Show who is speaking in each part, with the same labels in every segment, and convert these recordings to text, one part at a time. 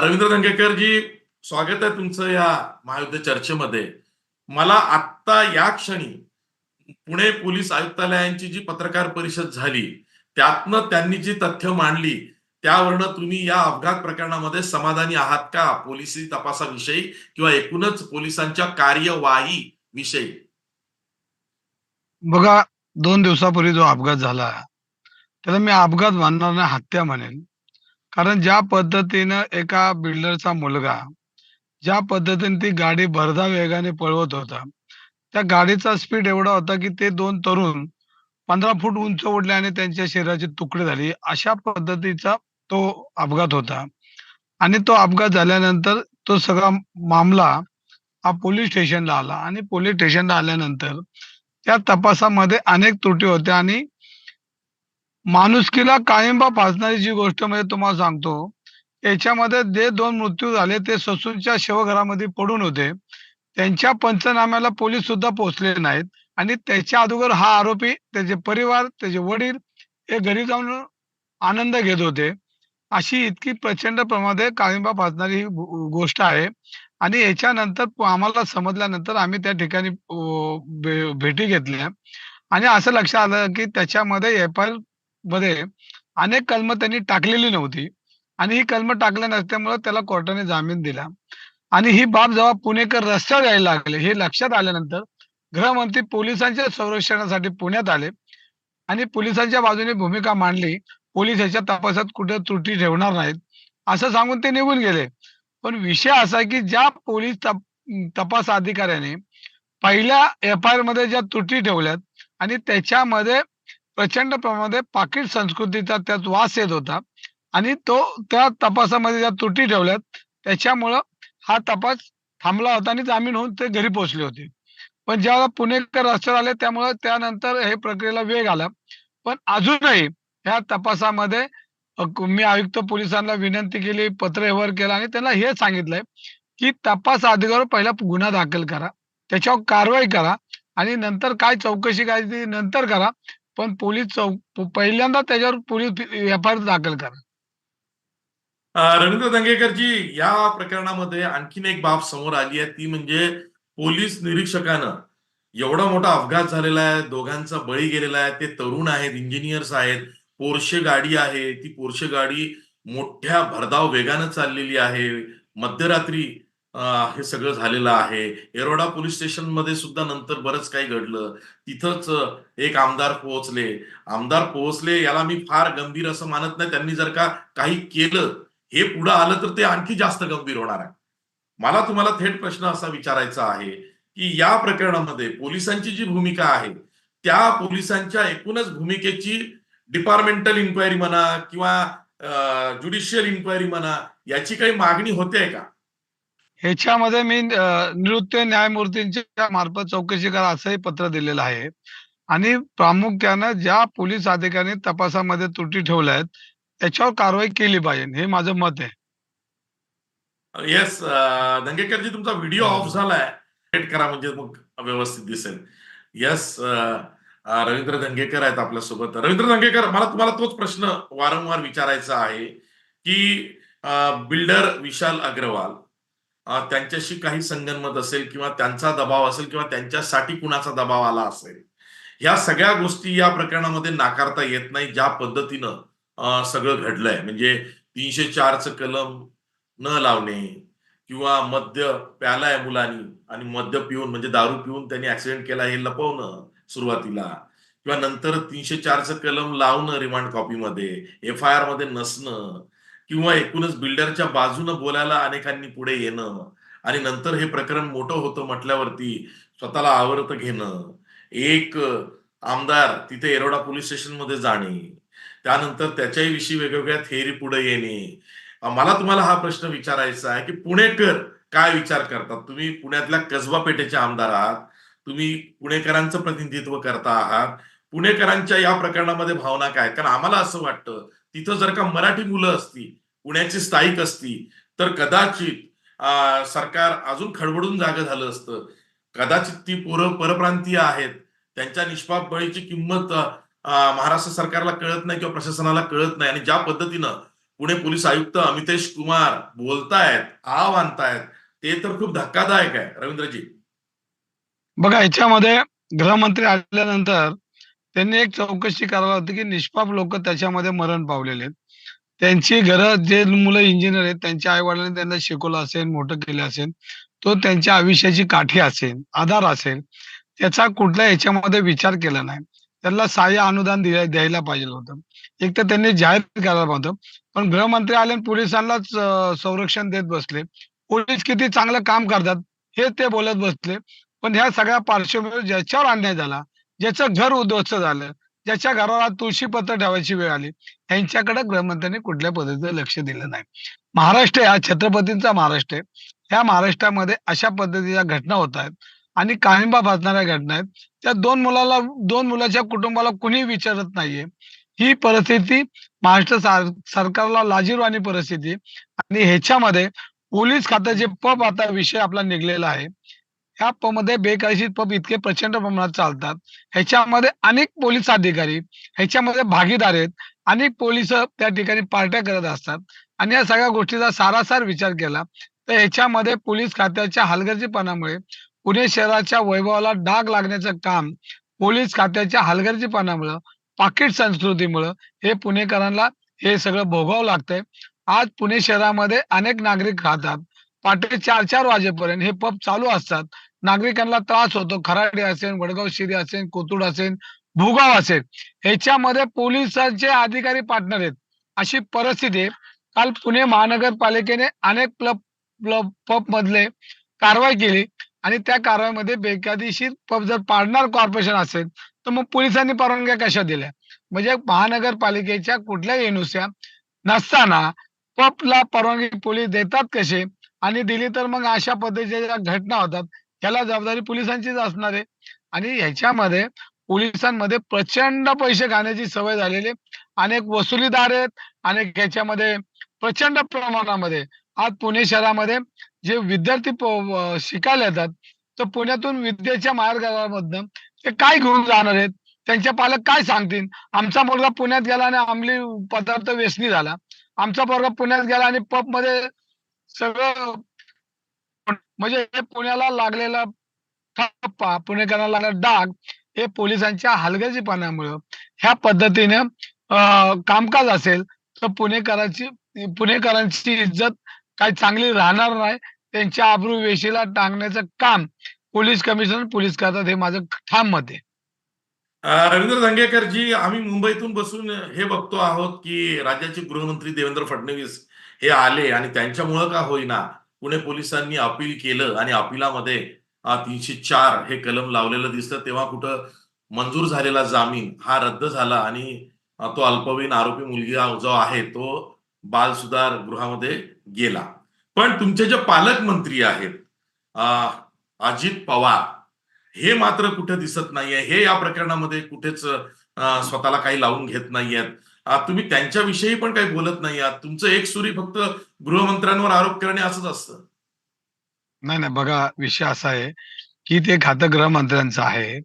Speaker 1: रवींद्र दंगेकर जी स्वागत आहे तुमचं या महायुद्ध चर्चेमध्ये. मला आत्ता या क्षणी पुणे पोलीस आयुक्तालयांची जी पत्रकार परिषद झाली त्यातनं त्यांनी जी तथ्य मांडली त्यावरनं तुम्ही या अपघात प्रकरणामध्ये समाधानी आहात का? पोलिसी तपासाविषयी किंवा एकूणच पोलिसांच्या कार्यवाही विषयी.
Speaker 2: बघा दोन दिवसापूर्वी जो अपघात झाला त्याला मी अपघात मानणार नाही हत्या म्हणेन. कारण ज्या पद्धतीनं एका बिल्डरचा मुलगा ज्या पद्धतीने ती गाडी भरधा वेगाने पळवत होता त्या गाडीचा स्पीड एवढा होता की ते दोन तरुण पंधरा फूट उंच उडले आणि त्यांच्या शरीराची तुकडे झाली. अशा पद्धतीचा तो अपघात होता. आणि तो अपघात झाल्यानंतर तो सगळा मामला हा पोलीस स्टेशनला आला. आणि पोलीस स्टेशनला आल्यानंतर त्या तपासामध्ये अनेक त्रुटी होत्या आणि माणुसकीला काळिंबा फासणारी जी गोष्ट म्हणजे तुम्हाला सांगतो याच्यामध्ये जे दोन मृत्यू झाले ते ससूनच्या शवघरामध्ये पडून होते. त्यांच्या पंचनाम्याला पोलीस सुद्धा पोहोचले नाहीत आणि त्याच्या अगोदर हा आरोपी त्याचे परिवार त्याचे वडील हे घरी जाऊन आनंद घेत होते. अशी इतकी प्रचंड प्रमाणात काळिंबा फासणारी ही गोष्ट आहे. आणि याच्यानंतर आम्हाला समजल्यानंतर आम्ही त्या ठिकाणी भे- भेटी घेतल्या. आणि असं लक्षात आलं की त्याच्यामध्ये एफ आय मध्ये अनेक कलम त्यांनी टाकलेली नव्हती. आणि ही कलम टाकल्या नसल्यामुळे त्याला कोर्टाने जामीन दिला. आणि ही बाब जेव्हा पुणेकर रस्त्यावर यायला लागले हे लक्षात आल्यानंतर गृहमंत्री पोलिसांच्या संरक्षणासाठी पुण्यात आले. आणि पोलिसांच्या बाजूने भूमिका मांडली पोलीस याच्या तपासात कुठे त्रुटी ठेवणार नाहीत असं सांगून ते निघून गेले. पण विषय असा की ज्या पोलीस तप- तपास अधिकाऱ्याने पहिल्या एफ आय आरमध्ये ज्या त्रुटी ठेवल्यात आणि त्याच्यामध्ये प्रचंड प्रमाणात पाकिट संस्कृतीचा त्यात वास येत होता. आणि तो त्या तपासामध्ये ज्या त्रुटी ठेवल्यात त्याच्यामुळं हा तपास थांबला होता आणि जामीन होऊन ते घरी पोहोचले होते. पण ज्यावेळेला पुणेकर रस्त्यावर आले त्यामुळे त्यानंतर हे प्रक्रियेला वेग आला. पण अजूनही ह्या तपासामध्ये मी आयुक्त पोलिसांना विनंती केली पत्र व्यवहार केला आणि त्यांना हे सांगितलंय की तपास अधिकाऱ्यावर पहिला गुन्हा दाखल करा. त्याच्यावर कारवाई करा आणि नंतर काय चौकशी करायची ती नंतर करा. पण पोलीस चौक पहिल्यांदा त्याच्यावर पोलीस एफ आय आर दाखल करा.
Speaker 1: रवींद्र दंगेकरजी या प्रकरणामध्ये आणखीन एक बाब समोर आली आहे. ती म्हणजे पोलीस निरीक्षकानं एवढा मोठा अपघात झालेला आहे. दोघांचा बळी गेलेला आहे. ते तरुण आहेत इंजिनियर्स आहेत. पोरशे गाडी आहे. ती पोरशे गाडी मोठ्या भरधाव वेगानं चाललेली आहे. मध्यरात्री हे सगळं झालेलं आहे. एरोडा पोलीस स्टेशनमध्ये सुद्धा नंतर बरंच काही घडलं. तिथंच एक आमदार पोहोचले. आमदार पोहोचले याला मी फार गंभीर असं मानत नाही. त्यांनी जर का काही केलं हे पुढं आलं तर ते आणखी जास्त गंभीर होणार आहे. मला तुम्हाला थेट प्रश्न असा विचारायचा आहे की या प्रकरणामध्ये पोलिसांची जी भूमिका आहे त्या पोलिसांच्या एकूणच भूमिकेची डिपार्टमेंटल इन्क्वायरी म्हणा किंवा ज्युडिशियल इन्क्वायरी म्हणा याची काही मागणी होते का?
Speaker 2: ह्याच्यामध्ये मी निवृत्त न्यायमूर्तींच्या मार्फत चौकशी करा असंही पत्र दिलेलं आहे. आणि प्रामुख्यानं ज्या पोलीस अधिकाऱ्यांनी तपासामध्ये त्रुटी ठेवल्या आहेत त्याच्यावर कारवाई केली पाहिजे हे माझं मत आहे.
Speaker 1: येस दंगेकरजी तुमचा व्हिडिओ ऑफ झालाय. करा म्हणजे मग व्यवस्थित दिसेल. येस रवींद्र दंगेकर आहेत आपल्यासोबत. रवींद्र दंगेकर मला तुम्हाला तोच प्रश्न वारंवार विचारायचा आहे की बिल्डर विशाल अग्रवाल त्यांच्याशी काही संगनमत असेल किंवा त्यांचा दबाव असेल किंवा त्यांच्यासाठी कुणाचा दबाव आला असेल या सगळ्या गोष्टी या प्रकरणामध्ये नाकारता येत नाही ज्या पद्धतीनं सगळं घडलंय. म्हणजे तीनशे चारचं कलम न लावणे किंवा मद्य प्यालाय मुलांनी आणि मद्य पिऊन म्हणजे दारू पिऊन त्यांनी ऍक्सिडेंट केला हे लपवणं सुरुवातीला किंवा नंतर तीनशे चारचं कलम लावणं रिमांड कॉपीमध्ये एफ आय आरमध्ये नसणं किंवा एकूणच बिल्डरच्या बाजूनं बोलायला अनेकांनी पुढे येणं आणि नंतर हे प्रकरण मोठं होतं म्हटल्यावरती स्वतःला आवर्त घेणं. एक आमदार तिथे एरोडा पोलीस स्टेशनमध्ये जाणे. त्यानंतर त्याच्याही विषयी वेगवेगळ्या थेअरी पुढे येणे. मला तुम्हाला हा प्रश्न विचारायचा आहे की पुणेकर काय विचार करतात? तुम्ही पुण्यातल्या कसबा पेठेचे आमदार आहात. तुम्ही पुणेकरांचं प्रतिनिधित्व करता आहात. पुणेकरांच्या या प्रकरणामध्ये भावना काय? कारण आम्हाला असं वाटतं तिथं जर का मराठी मुलं असती पुण्याची स्थायिक असती तर कदाचित सरकार अजून खडबडून जागं झालं असतं. कदाचित ती पोरं परप्रांतीय आहेत त्यांच्या निष्पाप बळीची किंमत महाराष्ट्र सरकारला कळत नाही किंवा प्रशासनाला कळत नाही. आणि ज्या पद्धतीनं पुणे पोलीस आयुक्त अमितेश कुमार बोलतायत आव आणतायत ते तर खूप धक्कादायक आहे. रवींद्रजी.
Speaker 2: बघा याच्यामध्ये गृहमंत्री आल्यानंतर त्यांनी एक चौकशी करायला होती की निष्पाप लोक त्याच्यामध्ये मरण पावलेले आहेत. त्यांची घरं जे मुलं इंजिनियर आहेत त्यांच्या आई वडिलांनी त्यांना शिकवलं असेल मोठं केलं असेल तो त्यांच्या आयुष्याची काठी असेल आधार असेल त्याचा कुठल्या याच्यामध्ये विचार केला नाही. त्यांना सहाय्य अनुदान द्यायला पाहिजे होतं. एक तर त्यांनी जाहीर करायला होतं. पण गृहमंत्री आले पोलिसांना पोलिसांनाच संरक्षण देत बसले. पोलीस किती चांगलं काम करतात हे ते बोलत बसले. पण ह्या सगळ्या पार्श्वभूमीवर ज्याच्यावर अन्याय झाला ज्याचं घर उद्ध्वस्त झालं ज्याच्या घराला तुळशी पत्र ठेवायची वेळ आली यांच्याकडे गृहमंत्र्यांनी कुठल्या पद्धतीचं लक्ष दिलं नाही. महाराष्ट्र हा छत्रपतींचा महाराष्ट्र आहे. या महाराष्ट्रामध्ये अशा पद्धतीच्या घटना होत आहेत आणि काळिंबा भाजणाऱ्या घटना आहेत. त्या दोन मुलाला दोन मुलाच्या कुटुंबाला कुणी विचारत नाहीये. ही परिस्थिती महाराष्ट्र सरकारला लाजीरवाणी परिस्थिती आणि ह्याच्यामध्ये पोलीस खात्याचे पप आता विषय आपला निघलेला आहे. ह्या पमध्ये बेकायदेशीर पब इतके प्रचंड प्रमाणात चालतात. ह्याच्यामध्ये अनेक पोलीस अधिकारी ह्याच्यामध्ये भागीदार आहेत. अनेक पोलीस त्या ठिकाणी पार्ट्या करत असतात. आणि या सगळ्या गोष्टीचा सारासार विचार केला तर ह्याच्यामध्ये पोलीस खात्याच्या हलगर्जीपणामुळे पुणे शहराच्या वैभवाला डाग लागण्याचं काम पोलीस खात्याच्या हलगर्जीपणामुळं पाकिट संस्कृतीमुळं हे पुणेकरांना हे सगळं भोगावं लागतंय. आज पुणे शहरामध्ये अनेक नागरिक राहतात. पहाटे चार चार वाजेपर्यंत हे पब चालू असतात. नागरिकांना त्रास होतो. खराडे असेल वडगाव शिरी असेल कोथरूड असेल भूगाव असेल ह्याच्यामध्ये पोलिसांचे अधिकारी पार्टनर आहेत. अशी परिस्थिती काल पुणे महानगरपालिकेने अनेक प्लब क्लब पब मधले कारवाई केली. आणि त्या कारवाईमध्ये बेकायदेशीर पब जर पाडणार कॉर्पोरेशन असेल तर मग पोलिसांनी परवानग्या कशा दिल्या? म्हणजे महानगरपालिकेच्या कुठल्याही एनुस्या नसताना पबला परवानगी पोलीस देतात कसे? आणि दिली तर मग अशा पद्धतीच्या ज्या घटना होतात ह्याला जबाबदारी पोलिसांचीच असणार आहे. आणि ह्याच्यामध्ये पोलिसांमध्ये प्रचंड पैसे खाण्याची सवय झालेली आहे. अनेक वसुलीदार आहेत अनेक ह्याच्यामध्ये प्रचंड प्रमाणामध्ये. आज पुणे शहरामध्ये जे विद्यार्थी शिकायला येतात तर पुण्यातून विद्येच्या मार्गामधनं ते काय घेऊन जाणार आहेत? त्यांचे पालक काय सांगतील? आमचा मुलगा पुण्यात गेला आणि अंमली पदार्थ व्यसनी झाला. आमचा पोरगा पुण्यात गेला आणि पबमध्ये सगळं म्हणजे हे पुण्याला लागलेला ठप्पा पुणेकरांना लागला डाग हे पोलिसांच्या हलगर्जीपणामुळं ह्या पद्धतीने कामकाज असेल तर पुणेकरांची पुणेकरांची इज्जत काही चांगली राहणार नाही. त्यांच्या आबरू वेशीला टांगण्याचं काम पोलीस कमिशनर पोलीस करतात हे माझं ठाम मत आहे.
Speaker 1: रवींद्र धंगेकर जी आम्ही मुंबईतून बसून हे बघतो आहोत की राज्याचे गृहमंत्री देवेंद्र फडणवीस हे आले आणि त्यांच्यामुळं का होईना? पुणे पोलिसांनी अपील केलं आणि अपिलामध्ये तीनशे चार हे कलम लावलेलं दिसतं. तेव्हा कुठं मंजूर झालेला जामीन हा रद्द झाला आणि तो अल्पवयीन आरोपी मुलगा जो आहे तो बाल सुधार गृहामध्ये गेला. पण तुमचे जे पालकमंत्री आहेत अजित पवार हे मात्र कुठे दिसत नाहीये. हे या प्रकरणामध्ये कुठेच स्वतःला काही लावून घेत नाहीयेत. तुम्ही त्यांच्याविषयी पण काही बोलत नाही आहात. तुमचं एक सुरी फक्त गृहमंत्र्यांवर आरोप करणे असंच असतं.
Speaker 2: नाही नाही बघा विषय असा आहे की ते खातं गृहमंत्र्यांचं आहे.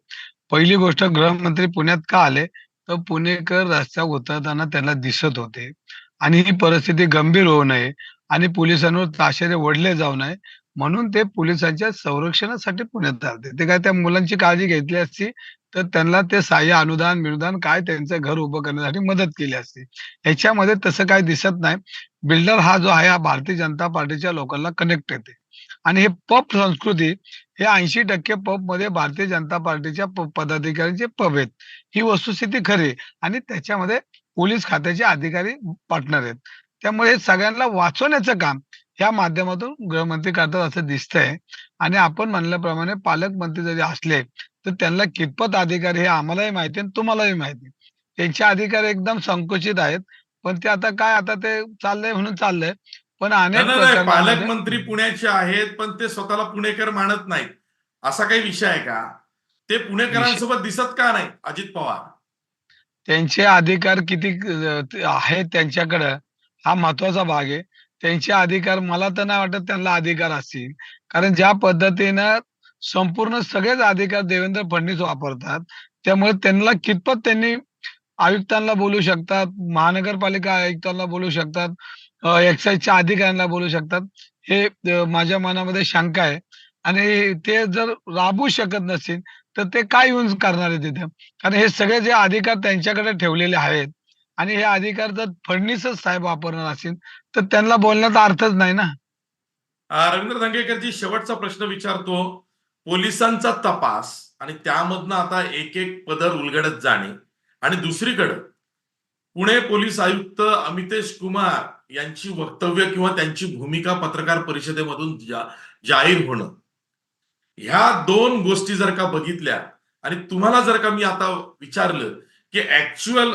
Speaker 2: पहिली गोष्ट गृहमंत्री पुण्यात का आले? तर पुणेकर रस्त्यावर उतरताना त्यांना दिसत होते. आणि ही परिस्थिती गंभीर होऊ नये आणि पोलिसांवर ताशेरे ओढले जाऊ नये म्हणून ते पोलिसांच्या संरक्षणासाठी पुण्यात आले. ते काय त्या मुलांची काळजी घेतली असती? तर त्यांना ते सहाय्य अनुदान बिनुदान काय त्यांचं घर उभं करण्यासाठी मदत केली असते. याच्यामध्ये तसं काही दिसत नाही. बिल्डर हा जो आहे हा भारतीय जनता पार्टीच्या लोकांना कनेक्ट येते. आणि हे पब संस्कृती हे ऐंशी टक्के पबमध्ये भारतीय जनता पार्टीच्या पदाधिकाऱ्यांचे पब आहेत. ही वस्तुस्थिती खरी आणि त्याच्यामध्ये पोलीस खात्याचे अधिकारी पार्टनर आहेत. त्यामुळे सगळ्यांना वाचवण्याचं काम या माध्यमातून गृहमंत्री करतात असं दिसतंय. आणि आपण म्हणल्याप्रमाणे पालकमंत्री जरी असले तर त्यांना कितपत अधिकारी हे आम्हालाही माहिती आणि तुम्हालाही माहिती त्यांचे अधिकारी एकदम संकुचित आहेत. पण ते आता काय आता ते चाललंय म्हणून चाललंय. पण अनेक
Speaker 1: पालकमंत्री पुण्याचे आहेत पण ते स्वतःला पुणेकर मानत नाहीत. असा काही विषय आहे का? ते पुणेकरांसोबत दिसत का नाही अजित पवार?
Speaker 2: त्यांचे अधिकार किती आहेत त्यांच्याकडं हा महत्त्वाचा भाग आहे. त्यांचे अधिकार मला तर नाही वाटत त्यांना अधिकार असतील. कारण ज्या पद्धतीनं संपूर्ण सगळेच अधिकार देवेंद्र फडणवीस वापरतात त्यामुळे त्यांना कितपत त्यांनी आयुक्तांना बोलू शकतात, महानगरपालिका आयुक्तांना बोलू शकतात, एक्साईजच्या अधिकाऱ्यांना बोलू शकतात. हे माझ्या मनामध्ये शंका आहे आणि ते जर राबू शकत नसतील, तर ते काय येऊन करणार आहे तिथे? कारण हे सगळे जे अधिकार त्यांच्याकडे ठेवलेले आहेत आणि हे अधिकार जर फडणवीसच साहेब वापरणार असतील, तर त्यांना बोलण्याचा अर्थच नाही ना.
Speaker 1: रवींद्र धंगेकरजी शेवटचा प्रश्न विचारतो. पोलिसांचा तपास आणि त्यामधनं आता एक एक पदर उलगडत जाणे आणि दुसरीकडं पुणे पोलीस आयुक्त अमितेश कुमार यांची वक्तव्य किंवा त्यांची भूमिका पत्रकार परिषदेमधून जा जाहीर होणं. ह्या दोन गोष्टी जर का बघितल्या आणि तुम्हाला जर का मी आता विचारलं, की ऍक्च्युअल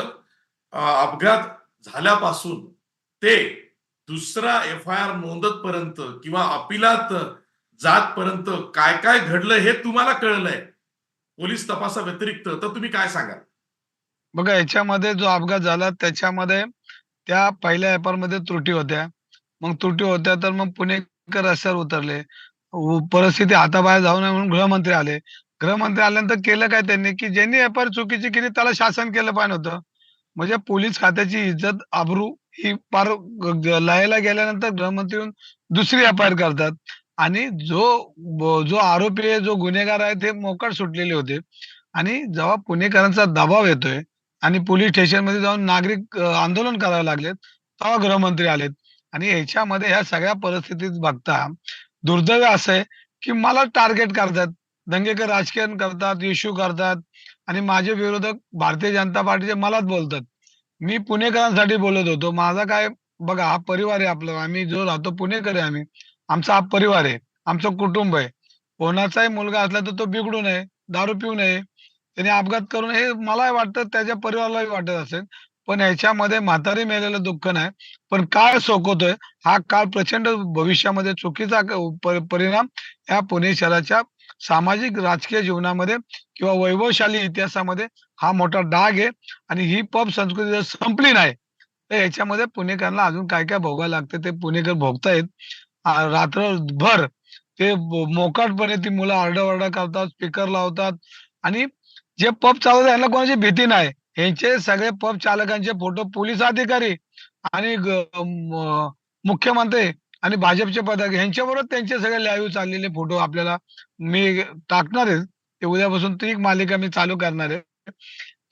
Speaker 1: अपघात झाल्यापासून ते दुसरा एफ-आय-आर नोंदतपर्यंत किंवा अपिलात जातपर्यंत काय-काय घडलं हे तुम्हाला कळलंय. पोलीस तपासाव्यतिरिक्त तर तुम्ही काय सांगाल?
Speaker 2: बघा याच्यामध्ये जो अपघात झाला त्याच्यामध्ये त्या पहिल्या एफ-आयआरमध्ये त्रुटी होत्या. मग त्रुटी होत्या तर मग पुणेकर रस्त्यावर उतरले. परिस्थिती हाताबाहेर जाऊ नये म्हणून गृहमंत्री आले. गृहमंत्री आल्यानंतर केलं काय त्यांनी, की ज्यांनी एफ आय चुकीची केली त्याला शासन केलं पाहिजे होतं. म्हणजे पोलीस खात्याची इज्जत, आबरू ही पार लयला लयाला गेल्यानंतर गृहमंत्री दुसरी एफ-आय-आर करतात आणि जो जो आरोपी आहे, जो गुन्हेगार आहे ते मोकाट सुटलेले होते आणि जेव्हा पुणेकरांचा दबाव येतोय आणि पोलीस स्टेशनमध्ये जाऊन नागरिक आंदोलन करायला लागलेत, तेव्हा गृहमंत्री आलेत आणि याच्यामध्ये ह्या सगळ्या परिस्थितीत बघता दुर्दैव असं आहे, की मला टार्गेट करतात. दंगेकर राजकीय करतात, इश्यू करतात आणि माझे विरोधक भारतीय जनता पार्टीचे मलाच बोलतात. मी पुणेकरांसाठी बोलत होतो. माझा काय बघा हा परिवार आहे आपला. आम्ही जो राहतो पुणेकर आहे आम्ही. आमचा हा परिवार आहे, आमचं कुटुंब आहे. कोणाचाही मुलगा असला तर तो बिघडू नये, दारू पिऊ नये, त्याने अपघात करू नये हे मलाही वाटतं, त्याच्या परिवारालाही वाटत असेल. पण याच्यामध्ये म्हातारी मेलेलं दुःख नाही. पण काळ सोकवतोय. हा काळ प्रचंड भविष्यामध्ये चुकीचा परिणाम या पुणे शहराच्या सामाजिक राजकीय जीवनामध्ये किंवा वैभवशाली इतिहासामध्ये हा मोठा डाग आहे आणि ही पब संस्कृती जर संपली नाही, तर याच्यामध्ये पुणेकरांना अजून काय-काय भोगायला लागतं ते पुणेकर भोगतायत. रात्रभर ते मोकाटपणे ती मुलं आरडाओरडा करतात, स्पीकर लावतात आणि जे पब चालवतात यांना कोणाची भीती नाही. यांचे सगळे पब चालकांचे फोटो पोलीस अधिकारी आणि मुख्यमंत्री आणि भाजपचे पदक ह्यांच्याबरोबर त्यांचे सगळे लाईव्ह चाललेले फोटो आपल्याला मी टाकणार आहे. ते उद्यापासून ती एक मालिका मी चालू करणार आहे.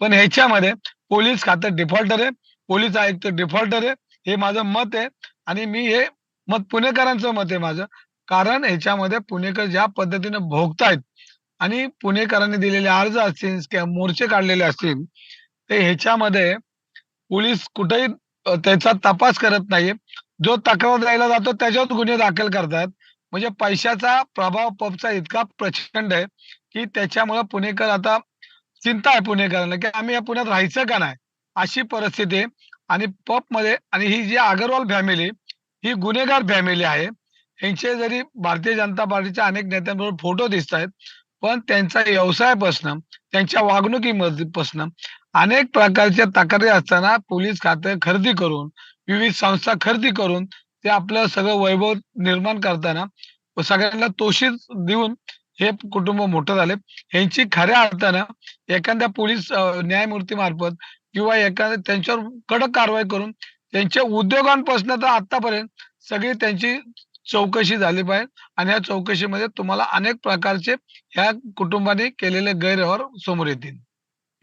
Speaker 2: पण ह्याच्यामध्ये पोलीस खातं डिफॉल्टर आहे, पोलीस आयुक्त डिफॉल्टर आहे. हे माझं मत आहे आणि मी हे मत पुणेकरांचं मत आहे माझं. कारण ह्याच्यामध्ये पुणेकर ज्या पद्धतीने भोगतायत आणि पुणेकरांनी दिलेले अर्ज असतील किंवा मोर्चे काढलेले असतील, ते ह्याच्यामध्ये पोलीस कुठेही त्याचा तपास करत नाही जो तक्रार द्यायला जातो त्याच्यावर गुन्हे दाखल करतात. म्हणजे पैशाचा प्रभाव पबचा इतका प्रचंड आहे, की त्याच्यामुळे पुणेकर आता चिंता आहे पुणेकरांना, की आम्ही या पुण्यात राहायचं का नाही? अशी परिस्थिती आहे आणि पबमध्ये आणि ही जी अगरवाल फॅमिली ही गुन्हेगार फॅमिली आहे. यांचे जरी भारतीय जनता पार्टीच्या अनेक नेत्यांबरोबर फोटो दिसतायत, पण त्यांचा व्यवसायापासनं, त्यांच्या वागणुकीमध्ये अनेक प्रकारच्या तक्रारी असताना पोलीस खातं खरेदी करून, विविध संस्था खरेदी करून ते आपलं सगळं वैभव निर्माण करताना सगळ्यांना तोशीच देऊन हे कुटुंब मोठं झाले. ह्यांची खऱ्या अर्थानं एखाद्या पोलीस न्यायमूर्ती मार्फत किंवा एखाद्या त्यांच्यावर कडक कारवाई करून त्यांच्या उद्योगांपासनं तर आत्तापर्यंत सगळी त्यांची चौकशी झाली पाहिजे आणि या चौकशीमध्ये तुम्हाला अनेक प्रकारचे ह्या कुटुंबाने केलेले गैरव्यवहार समोर येतील.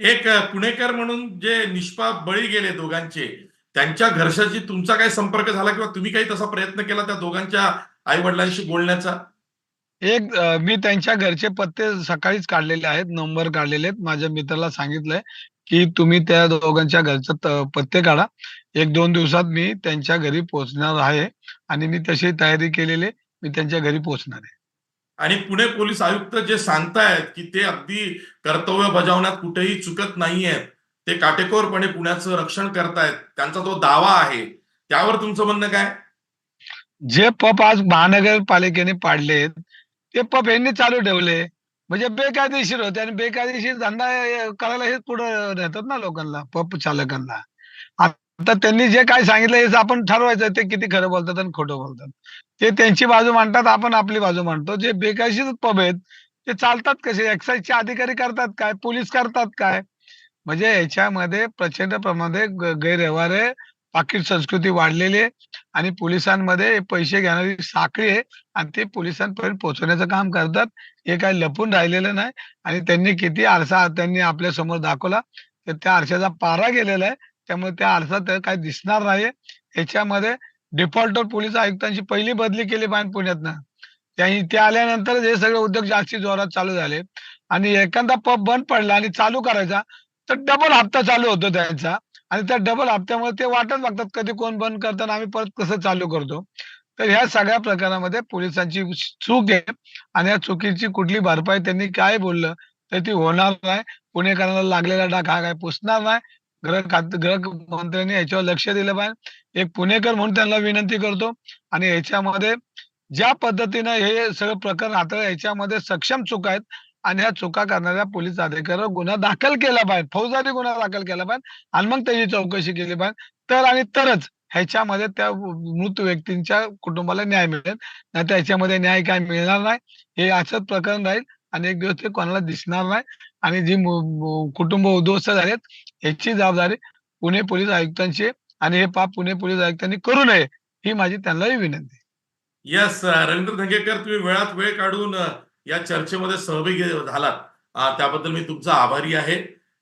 Speaker 1: एक पुणेकर म्हणून जे निष्पाप बळी गेले दोघांचे, त्यांच्या घरच्याशी तुमचा काही संपर्क झाला किंवा तुम्ही काही तसा प्रयत्न केला त्या दोघांच्या आई-वडिलांशी बोलण्याचा?
Speaker 2: एक मी त्यांच्या घरचे पत्ते सकाळीच काढलेले आहेत, नंबर काढलेले आहेत. माझ्या मित्राला सांगितलंय, की तुम्ही त्या दोघांच्या घरचे पत्ते काढा. 1-2 दिवसात मी त्यांच्या घरी पोहोचणार आहे आणि मी तशी तयारी केलेली. मी त्यांच्या घरी पोहोचणार आहे.
Speaker 1: आणि पुणे पोलीस आयुक्त जे सांगतायत, की ते अगदी कर्तव्य बजावण्यात कुठेही चुकत नाहीयेत. ते काटेकोरपणे पुण्याचं रक्षण करतायत. त्यांचा तो दावा आहे. त्यावर तुमचं म्हणणं काय?
Speaker 2: जे पब आज महानगरपालिकेने पाडलेत, ते पब यांनी चालू ठेवले. म्हणजे बेकायदेशीर होते आणि बेकायदेशीर धंदा करायला हेच पुढं राहतात ना लोकांना, पब चालकांना. आता त्यांनी जे काय सांगितलं हेच आपण ठरवायचं ते किती खरं बोलतात आणि खोटं बोलतात. ते त्यांची बाजू मांडतात, आपण आपली बाजू मांडतो. जे बेकायदेशीर पब आहेत, ते चालतात कसे? एक्साईजचे अधिकारी करतात काय? पोलीस करतात काय? म्हणजे याच्यामध्ये प्रचंड प्रमाणात गैरव्यवहार आहे पाकिट संस्कृती वाढलेली आहे आणि पोलिसांमध्ये पैसे घेणारी साखळी आहे आणि ते पोलिसांपर्यंत पोहोचवण्याचं काम करतात. हे काही लपून राहिलेलं नाही आणि त्यांनी किती आरसा त्यांनी आपल्यासमोर दाखवला तर त्या आरशाचा पारा गेलेला आहे. त्यामुळे त्या आरसा तर काही दिसणार नाही याच्यामध्ये डिफॉल्टर पोलीस आयुक्तांची पहिली बदली केली पाहिजे पुण्यातनं. त्या ते आल्यानंतर हे सगळे उद्योग जास्ती जोरात चालू झाले. आणि एखादा पब बंद पडला आणि चालू करायचा तर डबल हप्ता चालू होतो त्यांचा. आणि त्या डबल हप्त्यामुळे ते वाटत लागतात कधी कोण बंद करताना आम्ही परत कसं चालू करतो. तर ह्या सगळ्या प्रकारामध्ये पोलिसांची चूक आहे आणि या चुकीची कुठली भरपाई त्यांनी काय बोललं तर ती होणार नाही. पुणेकरांना लागलेला डाग हा काय पुसणार नाही. गृह खात गृहमंत्र्यांनी याच्यावर लक्ष दिलं पाहिजे. एक पुणेकर म्हणून त्यांना विनंती करतो आणि याच्यामध्ये ज्या पद्धतीनं हे सगळं प्रकरण हाताळलं याच्यामध्ये सक्षम चुका आहेत. आणि ह्या चुका करणाऱ्या पोलीस अधिकाऱ्यावर गुन्हा दाखल केला पाहिजे. फौजदारी गुन्हा दाखल केला पाहिजे आणि मग त्याची चौकशी केली पाहिजे. तर आणि तरच ह्याच्यामध्ये त्या मृत व्यक्तींच्या कुटुंबाला न्याय मिळेल. नाही तर ह्याच्यामध्ये न्याय काय मिळणार नाही. हे असंच प्रकरण राहील आणि एक दिवस ते कोणाला दिसणार नाही. आणि जी कुटुंब उद्ध्वस्त झालेत ह्याची जबाबदारी पुणे पोलीस आयुक्तांची आणि हे पाप पुणे पोलीस आयुक्तांनी करू नये ही माझी त्यांनाही विनंती
Speaker 1: येस रवींद्र धंगेकर तुम्ही वेळात वेळ काढून या चर्चेमध्ये सहभागी झालात. त्याबद्दल मी तुमचा आभारी आहे.